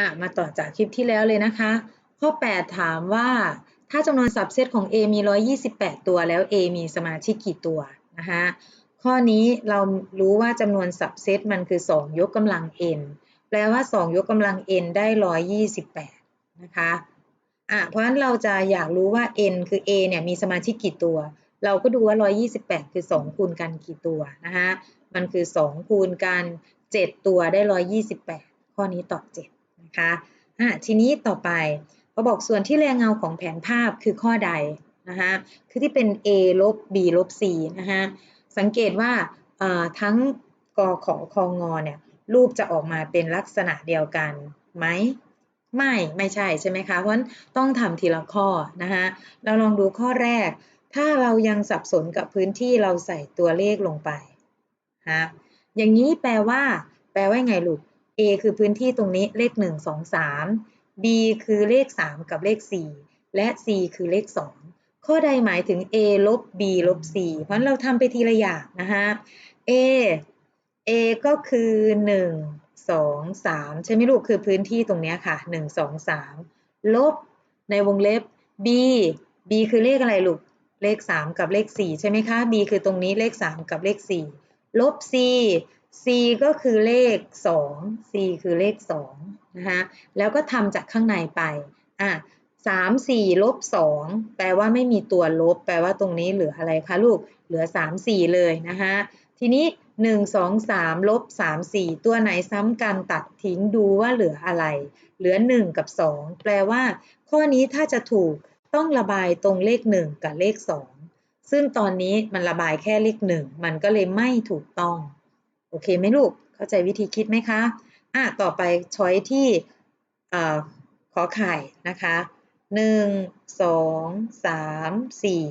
อะมาต่อจากคลิปที่แล้วเลยนะคะ ข้อ 8 ถามว่า ถ้าจำนวนสับเซตของ A มี 128 ตัวแล้ว A มีสมาชิกกี่ตัวนะคะข้อนี้เรารู้ว่าจำนวนสับเซตมันคือ 2 ยกกำลัง n แปลว่า 2 ยกกำลัง n ได้ 128 นะคะอะเพราะฉะนั้นเราจะอยากรู้ว่า n คือ A เนี่ยมีสมาชิกกี่ตัว เราก็ดูว่า 128 คือ 2 คูณกันกี่ตัวนะคะมันคือ 2 คูณกัน 7 ตัวได้ 128 ข้อนี้ตอบ 7 นะคะะทีนี้ต่อไปเขาบอกส่วนที่แรงเงาของแผนภาพคือข้อใดนะคะคือที่เป็น a ลบ b ลบ c นะคะสังเกตว่าทั้งกอของคองอเนี่ยรูปจะออกมาเป็นลักษณะเดียวกันไหมไม่ไม่ใช่ใช่ไหมคะ เพราะฉะนั้นต้องทำทีละข้อนะคะเราลองดูข้อแรก ถ้าเรายังสับสนกับพื้นที่เราใส่ตัวเลขลงไปฮะอย่างนี้แปลว่า แปลว่าไงลูก A คือพื้นที่ตรงนี้เลข 1 2 3 B คือเลข 3 กับเลข 4 และ C คือเลข 2 ข้อใดหมายถึง A ลบ B ลบ C เพราะเราทำไปทีละอย่างนะคะ A A ก็คือ 1 2 3 ใช่ไหมลูกคือพื้นที่ตรงนี้ค่ะ 1 2 3 ลบในวงเล็บ B B คือเลขอะไรลูก เลข 3 กับเลข 4 ใช่ไหมคะ B คือตรงนี้เลข 3 กับเลข 4 ลบ C c ก็คือเลข 2 c คือเลข2นะคะแล้วก็ทำจากข้างในไปอะ3 4ลบ2แปลว่าไม่มีตัวลบ แปลว่าตรงนี้เหลืออะไรคะลูกเหลือ3 4เลยนะคะทีนี้1 2 3ลบ3 4ตัวไหนซ้ำกันตัดทิ้งดูว่าเหลืออะไร เหลือ1กับ2แปลว่า ข้อนี้ถ้าจะถูกต้องระบายตรงเลข1กับเลข2ซึ่งตอนนี้มันระบายแค่เลข1มันก็เลยไม่ถูกต้อง โอเคไหมลูก เข้าใจวิธีคิดไหมคะอะต่อไปช้อยที่ขอไข่นะคะหนึ่งสองสามสี่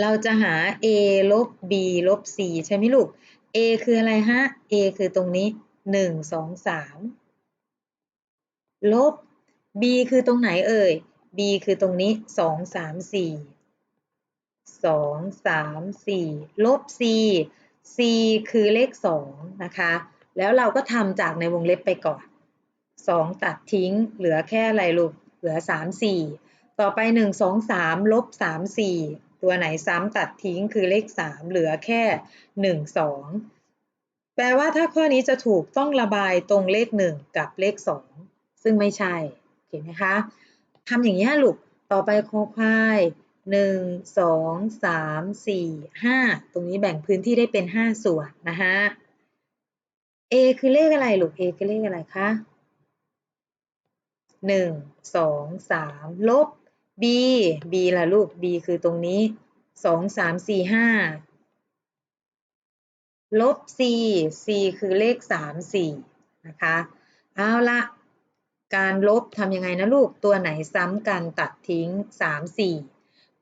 เราจะหา a ลบ b ลบ c ใช่ไหมลูก a คืออะไรฮะ a คือตรงนี้หนึ่งสองสามลบ b คือตรงไหนเอ่ย b คือตรงนี้สองสามสี่สองสามสี่ลบ c c คือเลข2นะคะ แล้วเราก็ทำจากในวงเล็บไปก่อน 2 ตัดทิ้ง เหลือแค่อะไรลูก เหลือ 3 4 ต่อไป 1 2 3 ลบ 3 4 ตัวไหนซ้ำตัดทิ้งคือเลข 3 เหลือแค่ 1 2 แปลว่าถ้าข้อนี้จะถูกต้องระบายตรงเลข 1 กับเลข 2 ซึ่งไม่ใช่ เห็นไหมคะทำอย่างนี้ลูก ต่อไปโคควาย หนึ่งสองสามสี่ห้าตรงนี้แบ่งพื้นที่ได้เป็นห้าส่วนนะคะ A คือเลขอะไรลูก A คือเลขอะไรคะหนึ่งสองสามลบ B B ล่ะลูก B คือตรงนี้สองสามสี่ห้าลบ C C คือเลขสามสี่นะคะเอาละการลบทำยังไงนะลูกตัวไหนซ้ำกันตัดทิ้งสามสี่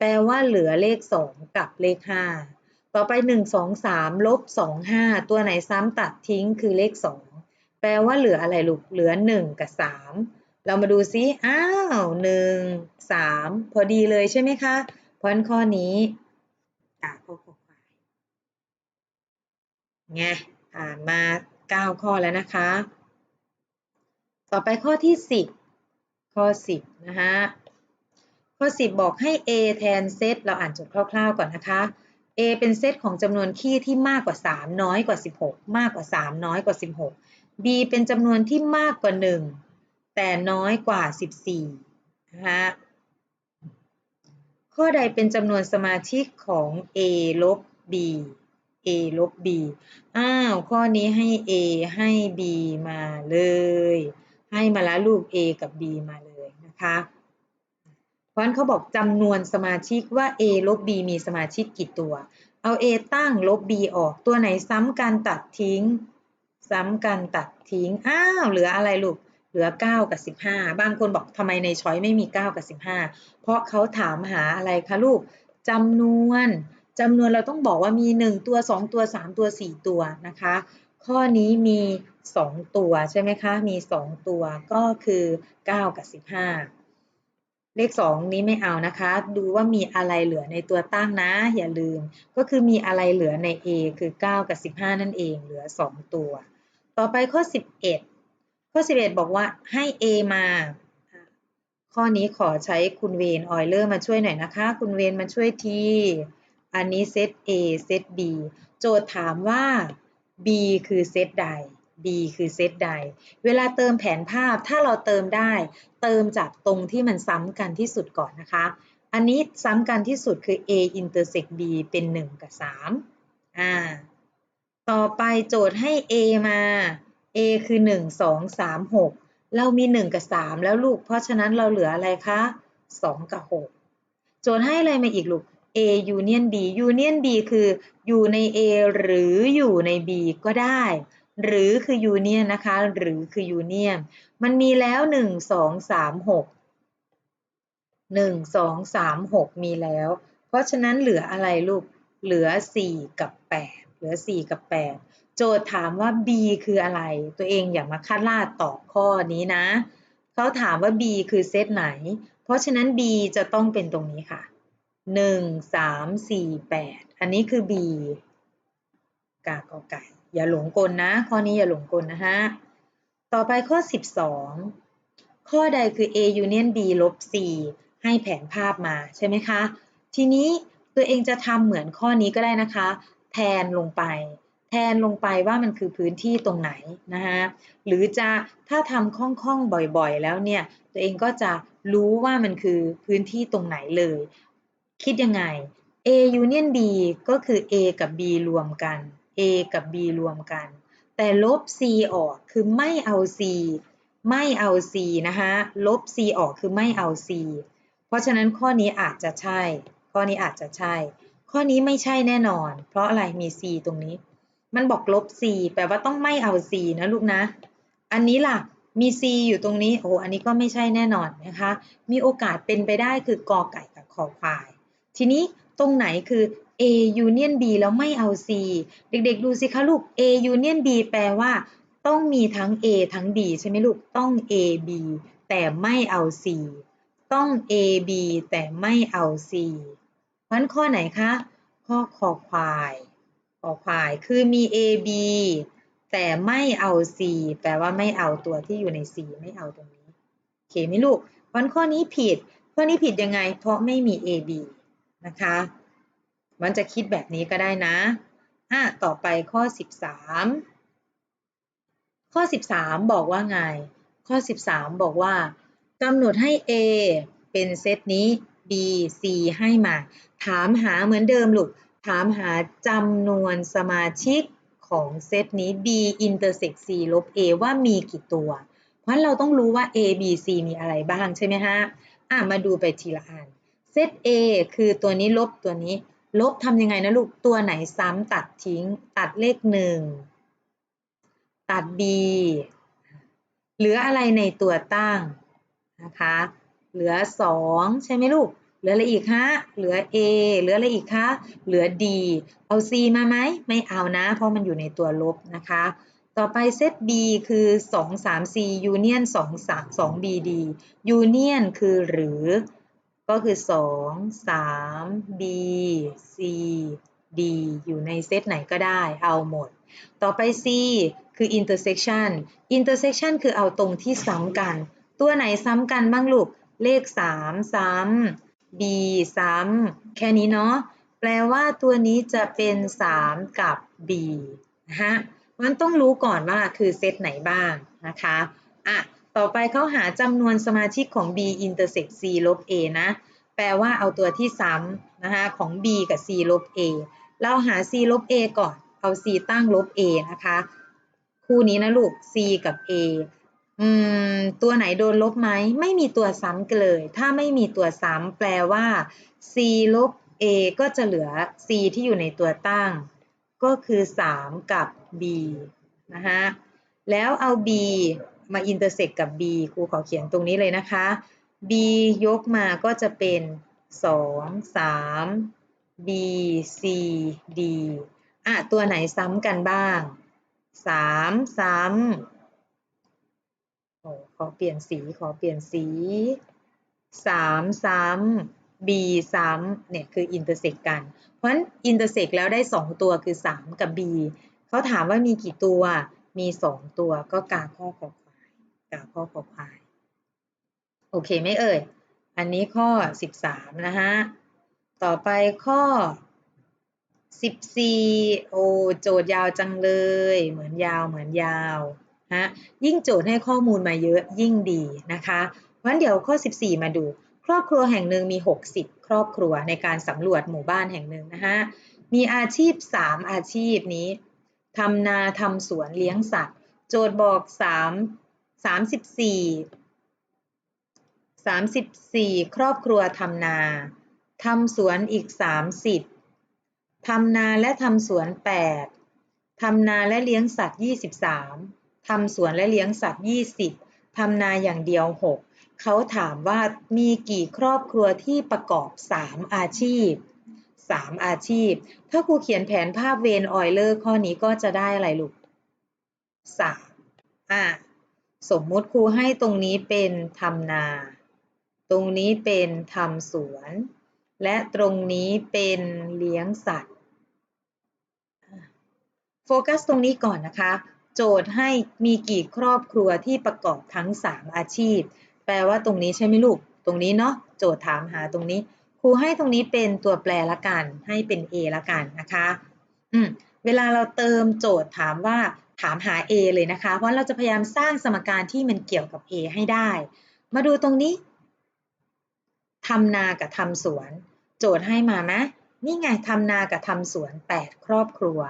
แปลว่าเหลือเลข 2 กับเลข 5 ต่อไป 1 2 3 ลบ 2 5 ตัวไหนซ้ำตัดทิ้งคือเลข 2 แปลว่าเหลืออะไรลูก เหลือ 1 กับ 3 เรามาดูซิ อ้าว 1 3 พอดีเลยใช่ไหมคะเพราะข้อนี้อ่าข้อข้อควายไงผ่านมา 9 ข้อแล้วนะคะ ต่อไปข้อที่ 10 ข้อ 10 นะคะ ข้อ 10 บอกให้ a แทนเซตเราอ่านจดคร่าวๆก่อนนะคะ a เป็นเซตของจำนวนคี่ที่มากกว่า 3 น้อยกว่า 16 มากกว่า 3 น้อยกว่า 16 b เป็นจำนวนที่มากกว่า 1 แต่น้อยกว่า 14นะคะข้อใดเป็นจำนวนสมาชิกของ a ลบ b a ลบ b อ้าว ข้อนี้ให้ a ให้ b มาเลย ให้มาแล้วลูก a กับ b มาเลยนะคะ เพราะฉะนั้นเขาบอกจำนวนสมาชิกว่า a ลบ b มีสมาชิกกี่ตัว เอา a ตั้งลบ b ออกตัวไหนซ้ำกันตัดทิ้ง ซ้ำกันตัดทิ้ง อ้าว เหลืออะไรลูก เหลือ 9 กับ 15 บางคนบอกทำไมในช้อยไม่มี 9 กับ 15 เพราะเขาถามหาอะไรคะลูกจำนวนจำนวนเราต้องบอกว่ามี 1 ตัว 2 ตัว 3 ตัว 4 ตัวนะคะ ข้อนี้มี 2 ตัวใช่ไหมคะ มี 2 ตัวก็คือ 9 กับ 15 เลข2นี้ไม่เอานะคะ ดูว่ามีอะไรเหลือในตัวตั้งนะ อย่าลืม ก็คือมีอะไรเหลือใน A คือ 9 กับ 15 นั่นเอง เหลือ 2 ตัว ต่อไปข้อ 11 ข้อ 11 บอกว่าให้ A มา ข้อนี้ขอใช้คุณเวนออยเลอร์มาช่วยหน่อยนะคะ คุณเวนมาช่วยทีอันนี้เซต A เซต B โจทย์ถามว่า B คือเซตใด B คือเซตใด เวลาเติมแผนภาพถ้าเราเติมได้ เติมจากตรงที่มันซ้ำกันที่สุดก่อนนะคะ อันนี้ซ้ำกันที่สุดคือ A intersect B เป็น 1 กับ 3 อ่า ต่อไปโจทย์ให้ A มา A คือ 1 2 3 6 เรามี 1 กับ 3 แล้วลูก เพราะฉะนั้นเราเหลืออะไรคะ 2 กับ 6 โจทย์ให้อะไรมาอีกลูก A union B union B คืออยู่ใน A หรืออยู่ใน B ก็ได้ หรือคือ union นะคะ หรือคือ union มันมีแล้ว1 2 3 6 1 2 3 6มีแล้ว เพราะฉะนั้นเหลืออะไรลูก เหลือ4กับ8เหลือ4กับ8โจทย์ถามว่า B คืออะไร ตัวเองอย่ามาคาดลาดตอบข้อนี้นะ เขาถามว่า B คือเซตไหน เพราะฉะนั้น B จะต้องเป็นตรงนี้ค่ะ1 3 4 8อันนี้คือ B กากอไก่ อย่าหลงกลนะ ข้อนี้อย่าหลงกลนะฮะ ต่อไปข้อ 12 ข้อใดคือ A union B ลบ C ให้แผนภาพมาใช่ไหมคะ ทีนี้ตัวเองจะทำเหมือนข้อนี้ก็ได้นะคะ แทนลงไป แทนลงไปว่ามันคือพื้นที่ตรงไหนนะคะหรือจะถ้าทำคล่องๆบ่อยๆ แล้วเนี่ย ตัวเองก็จะรู้ว่ามันคือพื้นที่ตรงไหนเลย คิดยังไง A union B ก็คือ A กับ B รวมกัน A กับ B รวมกัน แต่ลบ C ออกคือไม่เอา C ไม่เอา C นะคะลบ C ออกคือไม่เอา C เพราะฉะนั้นข้อนี้อาจจะใช่ ข้อนี้อาจจะใช่ ข้อนี้ไม่ใช่แน่นอน เพราะอะไรมี c ตรงนี้ มันบอกลบ c แปลว่าต้องไม่เอา c นะลูกนะ อันนี้ล่ะมี c อยู่ตรงนี้ โอ้อันนี้ก็ไม่ใช่แน่นอนนะคะ มีโอกาสเป็นไปได้คือกอไก่กับคอควาย ทีนี้ตรงไหนคือ A union B แล้วไม่เอา C เด็กๆดูสิคะลูก A union B แปลว่า ต้องมีทั้ง A ทั้ง B ใช่ไหมลูก ต้อง A B แต่ไม่เอา C ต้อง A B แต่ไม่เอา C เพราะข้อไหนคะ ข้อคอควายคอควายคือมี A B แต่ไม่เอา C แปลว่าไม่เอาตัวที่อยู่ใน C ไม่เอาตรงนี้โอเคไหมลูกเพราะข้อนี้ผิด ข้อนี้ผิดยังไง เพราะไม่มี A B นะคะ มันจะคิดแบบนี้ก็ได้นะอะต่อไปข้อ 13 ข้อ 13 บอกว่าไง ข้อ 13 บอกว่ากำหนดให้ A เป็นเซตนี้ B C ให้มา ถามหาเหมือนเดิมลูก ถามหาจำนวนสมาชิกของเซตนี้ B intersect C ลบ A ว่ามีกี่ตัว เพราะเราต้องรู้ว่า A B C มีอะไรบ้างใช่ไหมฮะ อะ มาดูไปทีละอัน เซต A คือตัวนี้ลบตัวนี้ ลบทำยังไงนะลูก ตัวไหนซ้ำตัดทิ้ง ตัดเลขหนึ่ง ตัด B เหลืออะไรในตัวตั้งนะคะ เหลือ 2 ใช่ไหมลูก เหลืออะไรอีกคะเหลือ A เหลืออะไรอีกคะ เหลือ D เอา C มาไหม ไม่เอานะ เพราะมันอยู่ในตัวลบนะคะ ต่อไปเซต B คือ 2 3 C union 2 3 2 B D union คือหรือ ก็คือ 2 3 B C D อยู่ในเซตไหนก็ได้ เอาหมด ต่อไป C คือ intersection intersection คือเอาตรงที่ซ้ำกัน ตัวไหนซ้ำกันบ้างลูก เลข 3 ซ้ำ b ซ้ำ แค่นี้เนาะ แปลว่าตัวนี้จะเป็น 3 กับ b นะฮะมันต้องรู้ก่อนว่าคือเซตไหนบ้างนะคะ อะ ต่อไปเขาหาจำนวนสมาชิกของ b intersect c ลบ a นะ แปลว่าเอาตัวที่ซ้ำนะคะของ b กับ c ลบ a เราหา c ลบ a ก่อน เอา c ตั้งลบ a นะคะ คู่นี้นะลูก c กับ a อืม ตัวไหนโดนลบไหม ไม่มีตัวซ้ำกันเลย ถ้าไม่มีตัวซ้ำแปลว่า c ลบ a ก็จะเหลือ c ที่อยู่ในตัวตั้ง ก็คือ 3 กับ b นะฮะแล้วเอา b มาอินเตอร์เซกกับ b ครูขอเขียนตรงนี้เลยนะคะ b ยกมาก็จะเป็น 2 3 b c d อะตัวไหนซ้ำกันบ้าง 3 ซ้ำโอ้ขอเปลี่ยนสีขอเปลี่ยนสีสามซ้ำ b ซ้ำเนี่ยคืออินเตอร์เซกกัน เพราะฉะนั้นอินเตอร์เซกแล้วได้สองตัวคือสามกับ b เขาถามว่ามีกี่ตัว มีสองตัวก็กาข้อขอ ควาย โอเคไหมเอ่ย อันนี้ข้อ 13 นะฮะ ต่อไปข้อ 14 โอโจทย์ยาวจังเลย เหมือนยาวเหมือนยาวฮะยิ่งโจทย์ให้ข้อมูลมาเยอะยิ่งดีนะคะเพราะฉะนั้นเดี๋ยวข้อ 14 มาดู ครอบครัวแห่งหนึ่งมี 60 ครอบครัวในการสำรวจหมู่บ้านแห่งหนึ่งนะฮะมีอาชีพ 3 อาชีพนี้ทำนาทำสวนเลี้ยงสัตว์ โจทย์บอก 3 34 34ครอบครัวทำนาทำสวนอีก30ทำนาและทำสวน8ทำนาและเลี้ยงสัตว์23ทำสวนและเลี้ยงสัตว์20ทำนาอย่างเดียว6เขาถามว่ามีกี่ครอบครัวที่ประกอบ3อาชีพ3อาชีพ ถ้าครูเขียนแผนภาพเวนออยเลอร์ข้อนี้ก็จะได้อะไรลูก3อะ สมมุติครูให้ตรงนี้เป็นทำนา ตรงนี้เป็นทำสวน และตรงนี้เป็นเลี้ยงสัตว์ โฟกัสตรงนี้ก่อนนะคะ โจทย์ให้มีกี่ครอบครัวที่ประกอบทั้ง 3 อาชีพ แปลว่าตรงนี้ใช่ไหมลูก ตรงนี้เนาะ โจทย์ถามหาตรงนี้ ครูให้ตรงนี้เป็นตัวแปรละกัน ให้เป็น A ละกันนะคะ อืม เวลาเราเติมโจทย์ถามว่า ถามหา A เลยนะคะ เพราะเราจะพยายามสร้างสมการที่มันเกี่ยวกับ A ให้ได้ มาดูตรงนี้ทำนากับทำสวน โจทย์ให้มาไหมนี่ไงทำนากับทำสวน 8 ครอบครัว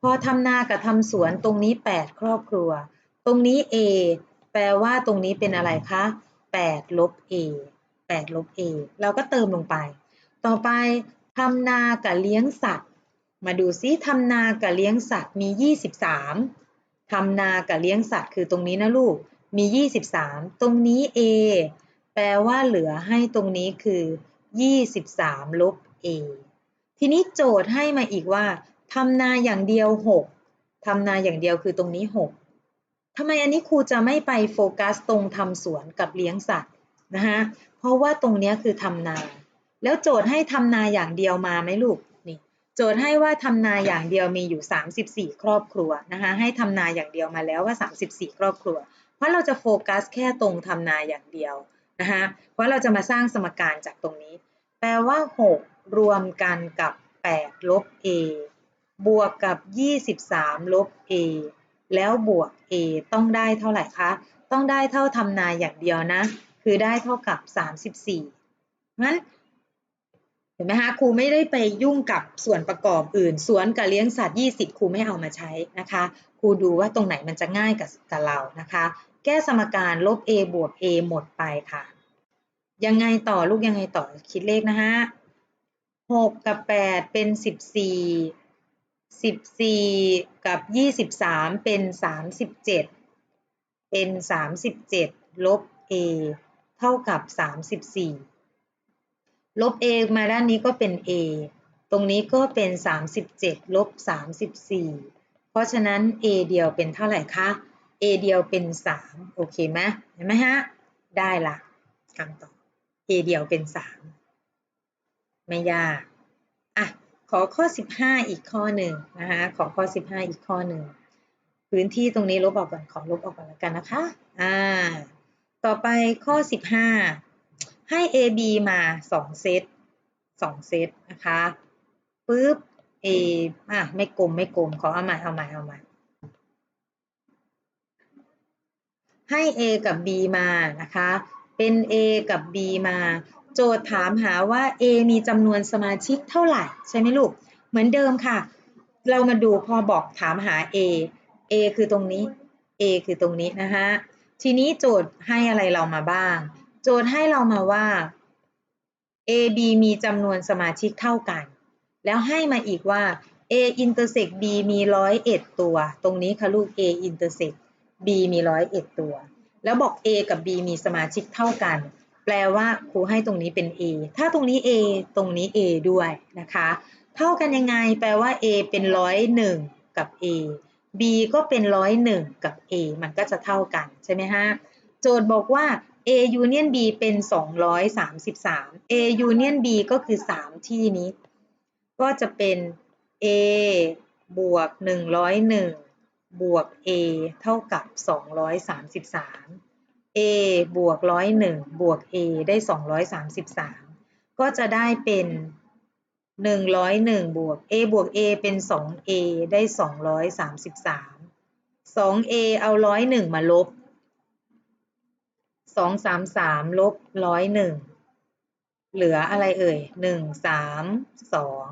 พอทำนากับทำสวนตรงนี้ 8 ครอบครัว ตรงนี้ A แปลว่าตรงนี้เป็นอะไรคะ8ลบ A 8ลบ A เราก็เติมลงไป ต่อไปทำนากับเลี้ยงสัตว์ มาดูซิทำนากับเลี้ยงสัตว์มี 23 ทำนากับเลี้ยงสัตว์คือตรงนี้นะลูก มี 23 ตรงนี้ A แปลว่าเหลือให้ตรงนี้คือ 23 ลบ a ทีนี้โจทย์ให้มาอีกว่าทำนาอย่างเดียว 6ทำนาอย่างเดียวคือตรงนี้ 6ทำไมอันนี้ครูจะไม่ไปโฟกัสตรงทำสวนกับเลี้ยงสัตว์นะฮะเพราะว่าตรงนี้คือทำนา แล้วโจทย์ให้ทำนาอย่างเดียวมาไหมลูก โจทย์ให้ว่าทำนาอย่างเดียวมีอยู่ 34 ครอบครัวนะคะให้ทำนาอย่างเดียวมาแล้วว่า 34 ครอบครัว เพราะเราจะโฟกัสแค่ตรงทำนาอย่างเดียวนะคะเพราะเราจะมาสร้างสมการจากตรงนี้ แปลว่า 6 รวมกันกับ 8 ลบ a บวกกับ 23 ลบ a แล้วบวก a ต้องได้เท่าไหร่คะ ต้องได้เท่าทำนาอย่างเดียวนะ คือได้เท่ากับ 34งั้น เห็นไหมคะครูไม่ได้ไปยุ่งกับส่วนประกอบอื่น สวนกับเลี้ยงสัตว์ 20 ครูไม่เอามาใช้นะคะครูดูว่าตรงไหนมันจะง่ายกับกับเรานะคะ แก้สมการลบ a บวก a หมดไปค่ะ ยังไงต่อลูกยังไงต่อคิดเลขนะฮะ6กับ 8 เป็น 14 14 กับ 23 เป็น 37 เป็น 37 ลบ a เท่ากับ 34 ลบ a มาด้านนี้ก็เป็น a ตรงนี้ก็เป็น 37ลบ34 เพราะฉะนั้น a เดียวเป็นเท่าไหร่คะ a เดียวเป็น 3 โอเคไหมเห็นไหมฮะ ได้ละคำตอบ a เดียวเป็น 3 ไม่ยากอะขอข้อ 15 อีกข้อหนึ่งนะคะขอข้อ 15 อีกข้อหนึ่งพื้นที่ตรงนี้ลบออกก่อนขอลบออกก่อนแล้วกันนะคะอ่าต่อไปข้อ 15 ให้ a b มา 2 เซต2เซตนะคะปึ๊บ a อะไม่กลมไม่กลมขอเอาใหม่เอาใหม่เอาใหม่ให้ A กับ B มานะคะ เป็น A กับ B มา โจทย์ถามหาว่า A มีจำนวนสมาชิกเท่าไหร่ ใช่ไหมลูก เหมือนเดิมค่ะ เรามาดูพอบอกถามหา A A คือตรงนี้ A คือตรงนี้นะคะทีนี้โจทย์ให้อะไรเรามาบ้าง โจทย์ให้เรามาว่า A B มีจำนวนสมาชิกเท่ากัน แล้วให้มาอีกว่า A intersect B มีร้อยเอ็ดตัว ตรงนี้ค่ะลูก A intersect B มีร้อยเอ็ดตัว แล้วบอก A กับ B มีสมาชิกเท่ากัน แปลว่าครูให้ตรงนี้เป็น A ถ้าตรงนี้ A ตรงนี้ A ด้วยนะคะ เท่ากันยังไง แปลว่า A เป็นร้อยหนึ่งกับ A B ก็เป็นร้อยหนึ่งกับ A มันก็จะเท่ากันใช่ไหมฮะ โจทย์บอกว่า A union B เป็น 233 A union B ก็คือ 3 ที่นี้ ก็จะเป็น A บวก 101 บวก a เท่ากับ 233 a บวกร้อยหนึ่งบวก a ได้สองร้อยสามสิบสามก็จะได้เป็นหนึ่งร้อยหนึ่งบวก a บวก a เป็นสอง a ได้สองร้อยสามสิบสามสอง a เอาร้อยหนึ่งมาลบ สองสามสามลบร้อยหนึ่งเหลืออะไรเอ่ยหนึ่งสามสอง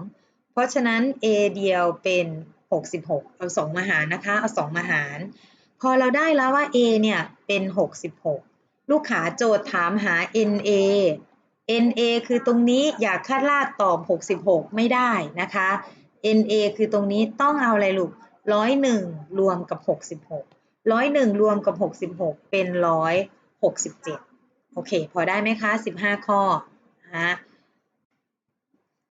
เพราะฉะนั้น a เดียวเป็นหกสิบหกเอาสองมาหารนะคะ เอาสองมาหาร พอเราได้แล้วว่า a เนี่ยเป็นหกสิบหกลูกขาโจทย์ถามหา na na คือตรงนี้อยากคาดลาดตอบหกสิบหกไม่ได้นะคะ na คือตรงนี้ต้องเอาอะไรลูกร้อยหนึ่งรวมกับหกสิบหกร้อยหนึ่งรวมกับหกสิบหกเป็นร้อย หกสิบเจ็ดโอเค พอได้ไหมคะสิบห้าข้อนะ